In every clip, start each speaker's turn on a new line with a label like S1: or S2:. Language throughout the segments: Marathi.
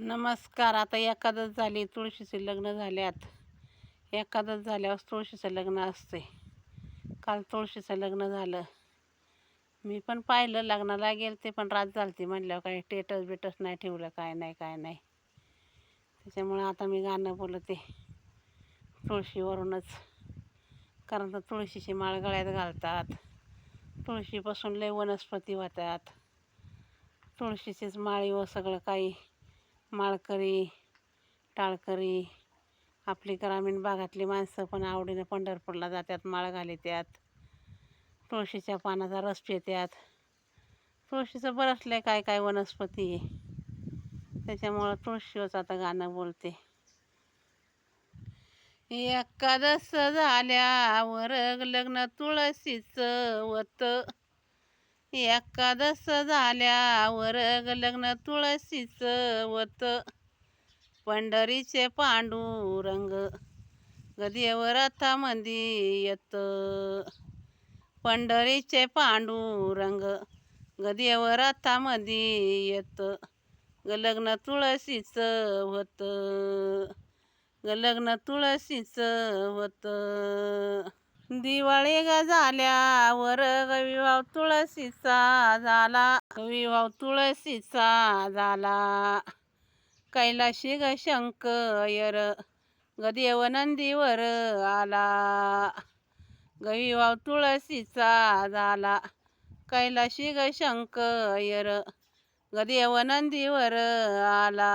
S1: नमस्कार आता एकादश झाली तुळशीचे लग्न झाल्यात. एकादश झाल्यावर तुळशीचं लग्न असते. काल तुळशीचं लग्न झालं. मी पण पाहिलं लग्नाला गेलं ते पण रात झालती म्हणल्यावर काही टेटस बिटस नाही ठेवलं काय नाही काय नाही. त्याच्यामुळं आता मी गाणं बोलते. तुळशीवरूनच. कारण तर तुळशीची माळ गळ्यात घालतात. तुळशीपासून लय वनस्पती होतात. तुळशीचीच माळी व सगळं काही माळकरी टाळकरी आपली ग्रामीण भागातली माणसं पण आवडीनं पंढरपूरला जातात माळ घालित्यात तुळशीच्या पानाचा रस पित्यात तुळशीचं बरंच लय काय काय वनस्पती आहे. त्याच्यामुळं तुळशीवरच आता गाणं बोलते. एकादश झाल्यावर लग्न तुळशीचं वत एकादश झाल्यावर लग्न तुळशीचं वत पंढरीचे पांडुरंग गदेवरथामंदी येत. पंढरीचे पांडुरंग गदेवरथामंदी येत. ग लग्न तुळशीचं होतं ग लग्न तुळशीचं होतं दिवाळी ग झाल्यावर विवाह तुळशीचा झाला. विवाह तुळशीचा झाला. कैलाशी ग शंकर ग देवनंदीवर आला. ग विवाह तुळशीचा झाला. कैलाशी ग शंकर ग देवनंदीवर आला.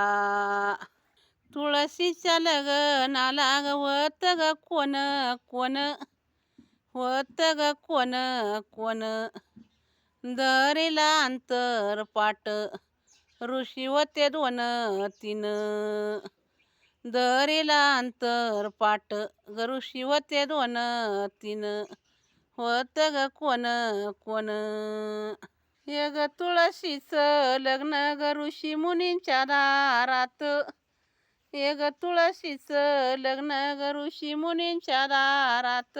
S1: तुळशीच्या लग्नाला गवत ग कोण कोण? होत ग कोण कोण? दरीला अंतर पाट ऋषी होते दोन तीन. दरीला अंतर पाट ग ऋषी होते दोन तीन. होत ग कोण कोण? हे ग तुळशीचं लग्न ग ऋषी मुनींच्या दारात. हे ग तुळशीचं लग्न ग ऋषी मुनींच्या दारात.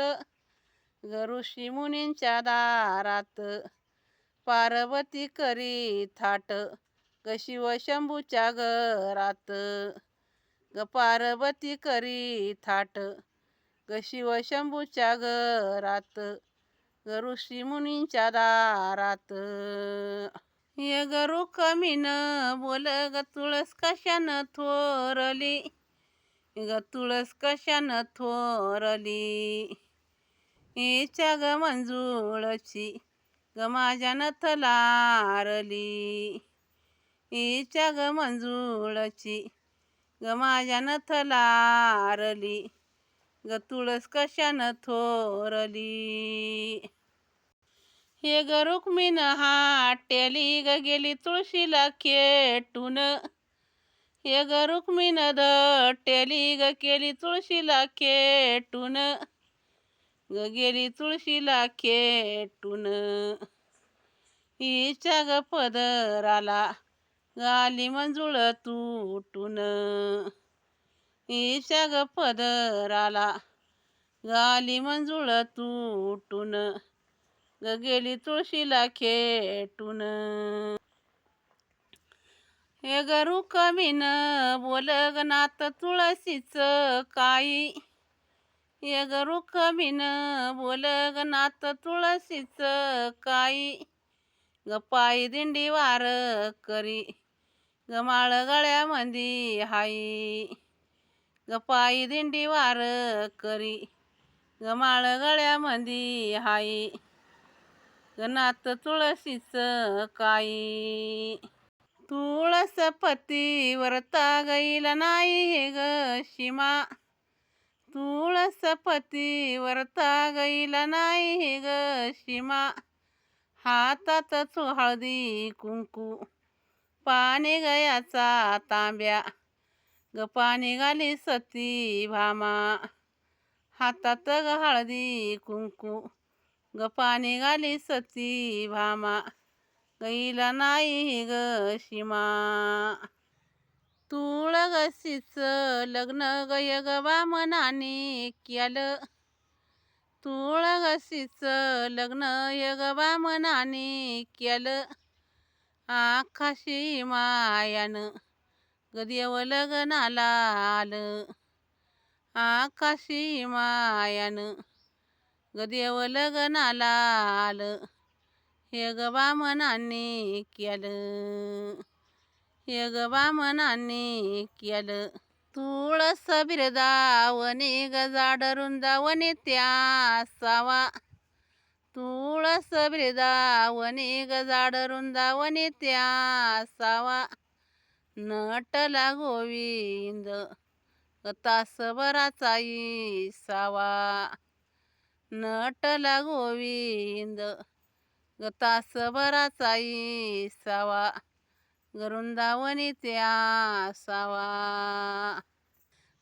S1: ऋषी मुनींच्या दारात. पार्वती करी थाट ग शिवशंभूच्या घरात. ग पार्वती करी थाट ग शिवशंभूच्या घरात. ग ऋषी मुनींच्या दारात. ये कमी न बोल ग तुळस कशानं थोरली. ग तुळस कशानं थोरली. इच्छा ग मंजुळची ग माझ्या नथलारली इच्छा ग मंजुळची ग माझ्या नथलारली ग तुळस कशानं थोरली. हे ग रुक्मिण हाटेली ग गेली तुळशीला खेटून. हे ग रुक्मिण दटेली ग केली तुळशीला खेटून. ग गेली तुळशीला खेटून. हिच्या ग पदराला गाली मंजुळ तुटून. हिच्या ग पदराला गाली मंजुळ तुटून. ग गेली तुळशीला खेटून. हे गरू कमी न बोल ग नात तुळशीचं काही हे ग रुक्मिण बोल ग नात तुळशीचं काही ग पायी दिंडी वार करी ग माळ गळ्यामंदी हाई ग पायी दिंडी वार करी ग माळ गळ्यामंदी हाई ग नात तुळशीचं काही तुळसपती वरता गईला नाही हे ग शिमा तुळसपती वरता गईला नाही ग शिमा. हातात हळदी कुंकू पाणी गयाचा तांब्या. ग पाणी घाली सती भामा. हातात ग हळदी कुंकू ग पाणी घाली सती भामा. गईला नाही ग शिमा. तुळगशीच लग्न गय गवा मनाने केलं. तुळगशीच लग्न यगवा मनाने केलं. आकाशी मायानं गदेव लग्नाला आलं. आकाशी मायानं गदेव लग्नाला आलं. हे ग बामणांनी केलं. ग बामणांनी केलं तुळस बिरदावने गजाड रुंदावने त्या सावा तुळस बिरदावने गजाड रुंदावने त्या सावा नटला गोविंद तासभराचा सावा नटला गोविंद ग तासभराचा सावा गरुंदावनी त्या सावा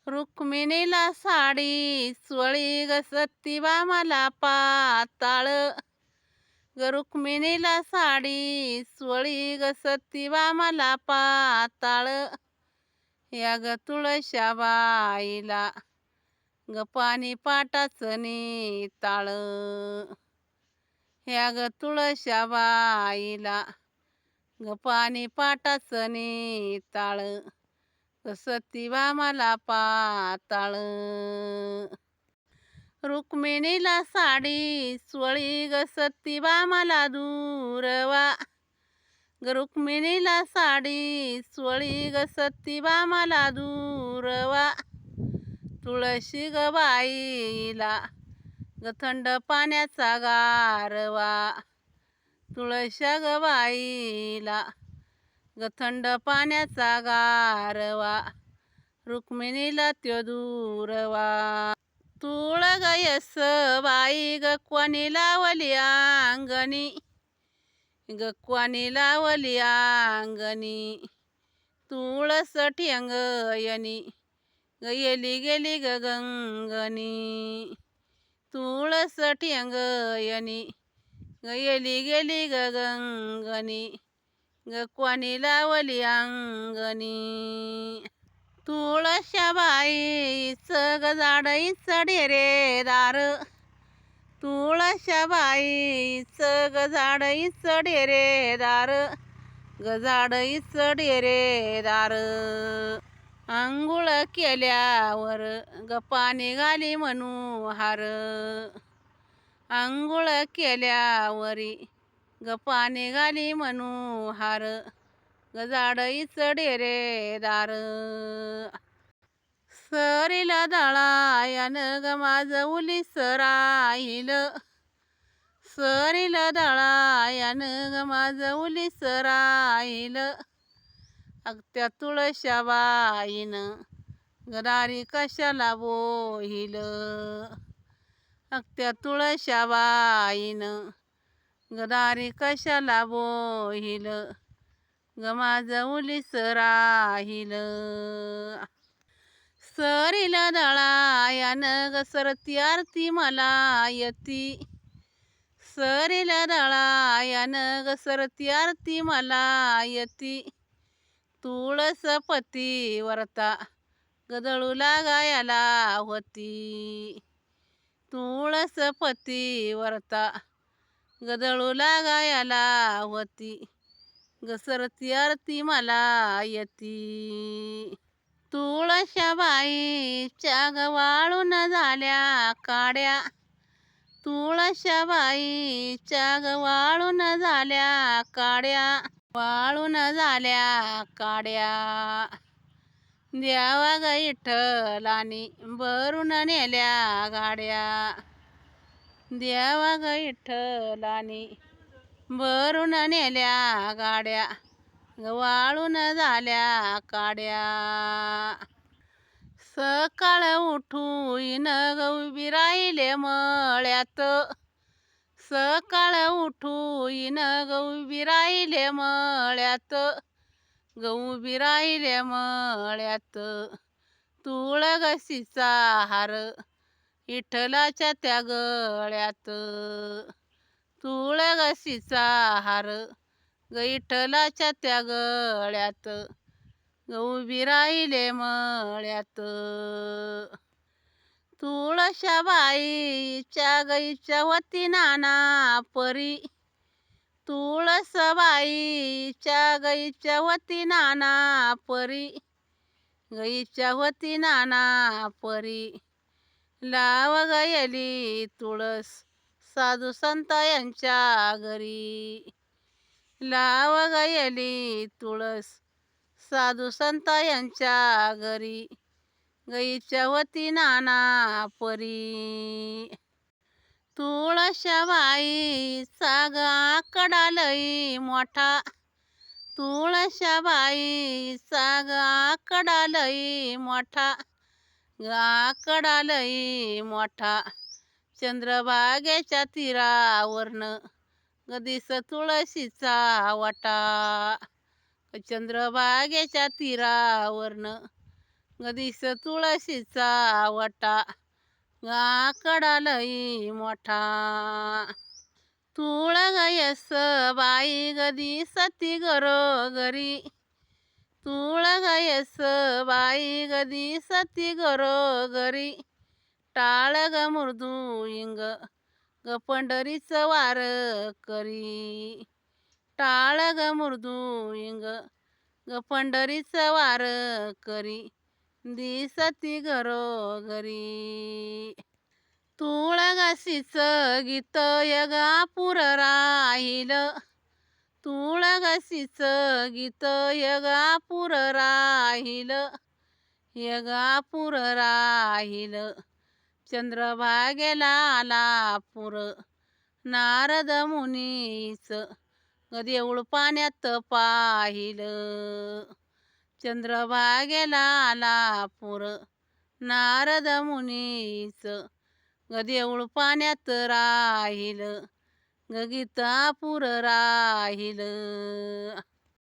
S1: रुक्मिणीला साडी चोळी ग सत्तीबा मला पाताळ. ग रुक्मिणीला साडी चोळी ग सत्तीबा मला पाताळ. या ग तुळशाबाईला ग पाणी पाटाचं ताळ ह्या ग तुळशाबाईला ग पाणी पाटाचं ताळ ग सतीबा मला पाताळ. रुक्मिणीला साडी स्वळी ग सतीबा मला दूरवा. ग रुक्मिणीला साडी स्वळी ग सतीबा मला दूरवा. तुळशी ग बाईला ग थंड पाण्याचा गारवा. तुळशा ग बाईला ग थंड पाण्याचा गारवा रुक्मिणीला त्यो दूरवा. तुळ गयस बाई गक्वानी लावली अंगणी ग लावली अंगणी तुळस अंगयनी गयली गेली ग गंगनी तुळस ग गेली गेली ग गंगनी ग कोणी लावली अंगणी. तुळशा बाईच ग झाडईच डेरेदार तुळशा बाईच ग झाडईच डेरेदार ग झाडईच डेरेदार आंघोळ केल्यावर ग पाणी घाली म्हणू हार. आंघोळ केल्यावरी ग पाणी घाली म्हणू हार ग झाडईच डेरेदार सरीला दळायान ग माझ सराईल राहिल. सरीला दळायान ग माझ सराईल अगत्या तुळशाबाईन गदारी कशाला बोहिल? अगत्या तुळशाबाईन गदारी कशाला बोहिल? ग माझ उलीस राहिल. सरीला दळायान गसरती आरती मला यती. सरीला दळायान गसरती आरती मला यती. तुळस पती वरता गदळू लागायला होती. पती वरता गदळू लागायला होती. घसरती आरती मला यती. तुळशाबाईच्या गवाळून झाल्या काड्या. तुळशाबाईच्या गवाळून झाल्या काड्या. वाळून झाल्या काड्या. द्यावा ग इठ्ठलानी भरून नेल्या गाड्या. द्यावा ग भरून नेल्या गाड्या वाळून झाल्या काड्या. सकाळ उठून ग उभी राहिले मळ्यात. सकाळ उठून ग उभी राहिले मळ्यात. ग उभी राहिले मळ्यात. तुळगशीचा हार विठ्ठलाच्या त्या गळ्यात तुळगशीचा हार ग विठ्ठलाच्या त्या गळ्यात ग उभी राहिले मळ्यात. तुळशा बाईच्या गाईच्या वती नाना परी तुळस बाईच्या गाईच्या वती नाना परी गईच्या होती नाना परी. लाव गयली तुळस. साधू संत यांच्या घरी. लाव गयली तुळस. साधू संत यांच्या घरी. गईच्या वती नाना परी. तुळशाबाई सागा कडालई मोठा. तुळशाबाई सागा कडालई मोठा. गाकडालई मोठा. चंद्रभागेच्या तीरावरनं गदीस तुळशीचा वाटा. चंद्रभागेच्या तीरावरनं गदीस तुळशीचा वाटा. गाकडालई मोठा. तुळ गयस बाई गदी सती घरोघरी तुळ गयस बाई गदी सती घरोघरी टाळ ग मृदू इंग ग वार करी. टाळ ग मृदू इंग ग पंढरीचं वार करी. दिसती घरोघरी तुळगाशीचं गीत यगापूर राहिलं. तुळगसीच गीत यगापूर राहील यगापूर राहील. चंद्रभागेला आला पूर नारद मुनीच देऊळ पाण्यात पाहिलं. चंद्रभागेला आला पूर नारद मुनीच देऊळ पाण्यात राहिलं. गीतापूर राहिलं.